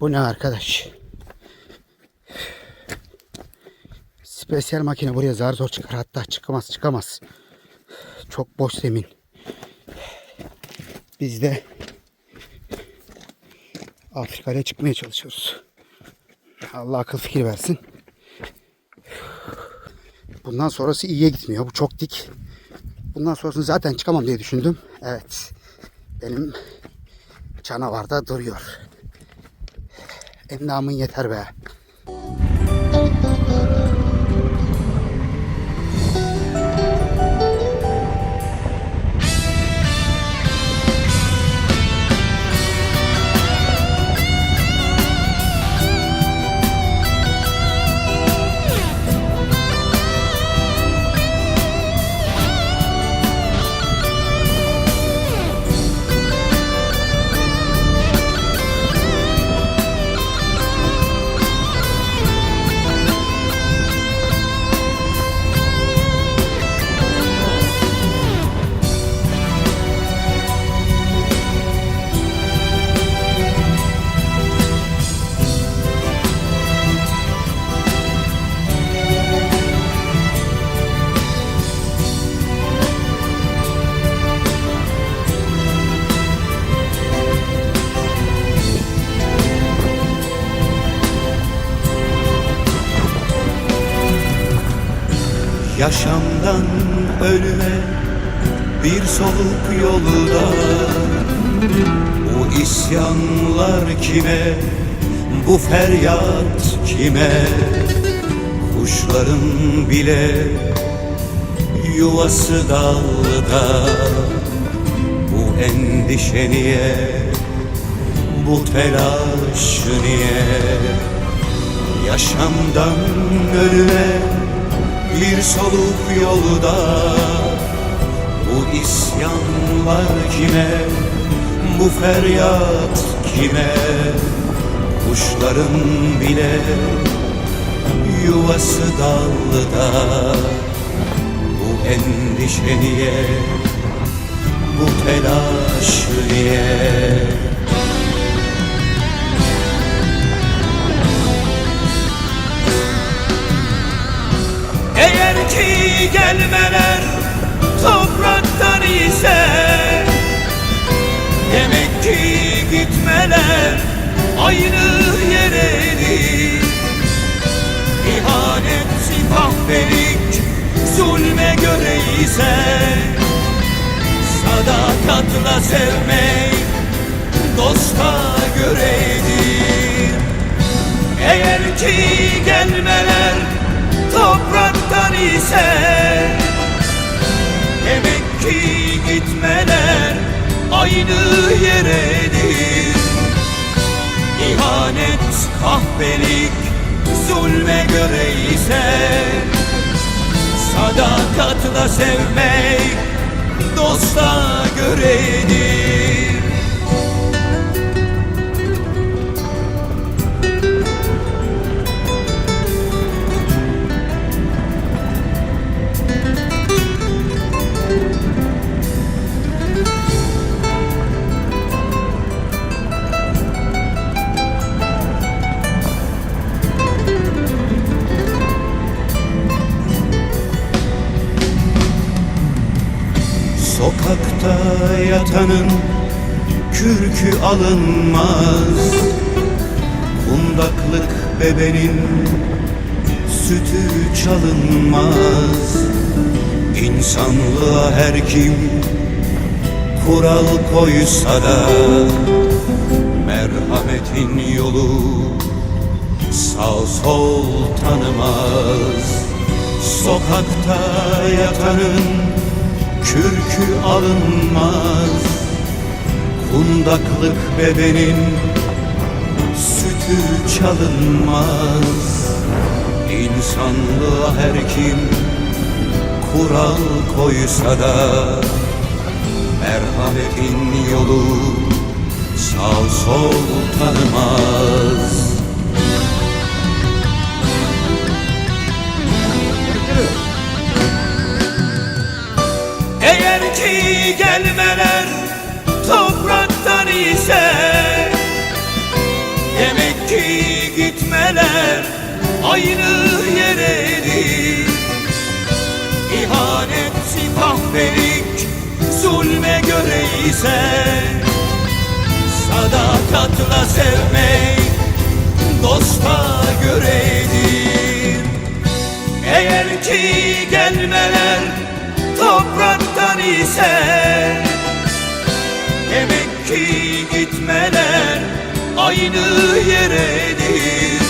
Bu ne arkadaş? Spesyal makine buraya zar zor çıkar. Hatta çıkamaz çıkamaz. Çok boş zemin. Biz de Afrika'ya çıkmaya çalışıyoruz. Allah akıl fikir versin. Bundan sonrası iyiye gitmiyor. Bu çok dik. Bundan sonrasını zaten çıkamam diye düşündüm. Evet. Benim canavarda duruyor. Endamın yeter be. Yaşamdan ölüme bir soluk yolda. Bu isyanlar kime, bu feryat kime? Kuşların bile yuvası dalda Bu endişe niye, bu telaş niye? Yaşamdan ölüme bir soluk yolda. Bu isyanlar kime, bu feryat kime? Kuşların bile yuvası dalda. Bu endişe niye, bu telaş niye ki gelmeler topraktan ise Demek ki gitmeler aynı yeredir İhanet, kahpelik, zulme göre ise Sadakatla sevmek dosta göreydir eğer ki gelmeler topraktan ise Demek ki gitmeler aynı yeredir. İhanet, kahpelik, zulme göre ise Sadakatla sevmek yatanın kürkü alınmaz. Kundaklık bebenin sütü çalınmaz. İnsanlığa her kim kural koysa da Merhametin yolu sağ sol tanımaz. Sokakta yatanın kürkü alınmaz. Kundaklık bebenin sütü çalınmaz. İnsanlığa her kim kural koysa da Merhametin yolu sağ sol tanımaz ki gelmeler topraktan ise. Demek aynı yeredir İhanet, kahpelik, zulme göre ise. Sadakatla sevmek dosta göredir. Eğer ki gelmeler ise Demek ki gitmeler aynı yeredir